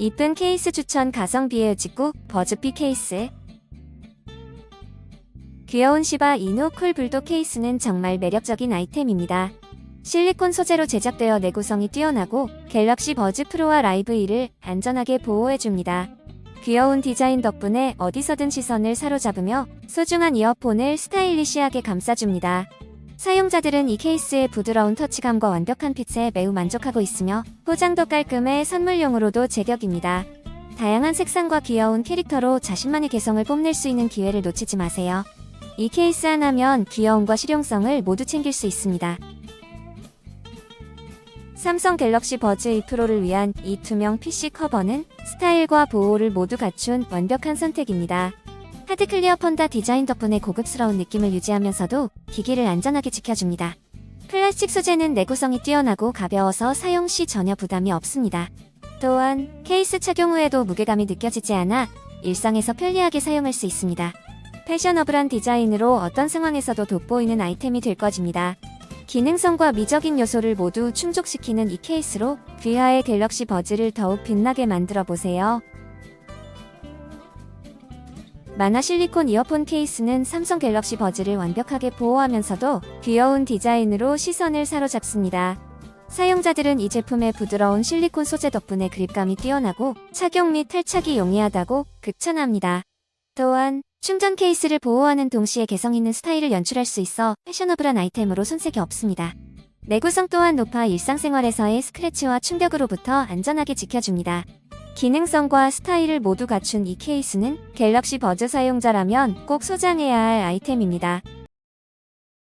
이쁜 케이스 추천 가성비의 직구 버즈피 케이스 귀여운 시바 이노 쿨 불도 케이스는 정말 매력적인 아이템입니다. 실리콘 소재로 제작되어 내구성이 뛰어나고 갤럭시 버즈 프로와 라이브 2를 안전하게 보호해줍니다. 귀여운 디자인 덕분에 어디서든 시선을 사로잡으며 소중한 이어폰을 스타일리시하게 감싸줍니다. 사용자들은 이 케이스의 부드러운 터치감과 완벽한 핏에 매우 만족하고 있으며 포장도 깔끔해 선물용으로도 제격입니다. 다양한 색상과 귀여운 캐릭터로 자신만의 개성을 뽐낼 수 있는 기회를 놓치지 마세요. 이 케이스 하나면 귀여움과 실용성을 모두 챙길 수 있습니다. 삼성 갤럭시 버즈 2 프로를 위한 이 투명 PC 커버는 스타일과 보호를 모두 갖춘 완벽한 선택입니다. 하드 클리어 펀다 디자인 덕분에 고급스러운 느낌을 유지하면서도 기기를 안전하게 지켜줍니다. 플라스틱 소재는 내구성이 뛰어나고 가벼워서 사용 시 전혀 부담이 없습니다. 또한 케이스 착용 후에도 무게감이 느껴지지 않아 일상에서 편리하게 사용할 수 있습니다. 패셔너블한 디자인으로 어떤 상황에서도 돋보이는 아이템이 될 것입니다. 기능성과 미적인 요소를 모두 충족시키는 이 케이스로 귀하의 갤럭시 버즈를 더욱 빛나게 만들어 보세요. 만화 실리콘 이어폰 케이스는 삼성 갤럭시 버즈를 완벽하게 보호하면서도 귀여운 디자인으로 시선을 사로잡습니다. 사용자들은 이 제품의 부드러운 실리콘 소재 덕분에 그립감이 뛰어나고 착용 및 탈착이 용이하다고 극찬합니다. 또한 충전 케이스를 보호하는 동시에 개성 있는 스타일을 연출할 수 있어 패셔너블한 아이템으로 손색이 없습니다. 내구성 또한 높아 일상생활에서의 스크래치와 충격으로부터 안전하게 지켜줍니다. 기능성과 스타일을 모두 갖춘 이 케이스는 갤럭시 버즈 사용자라면 꼭 소장해야 할 아이템입니다.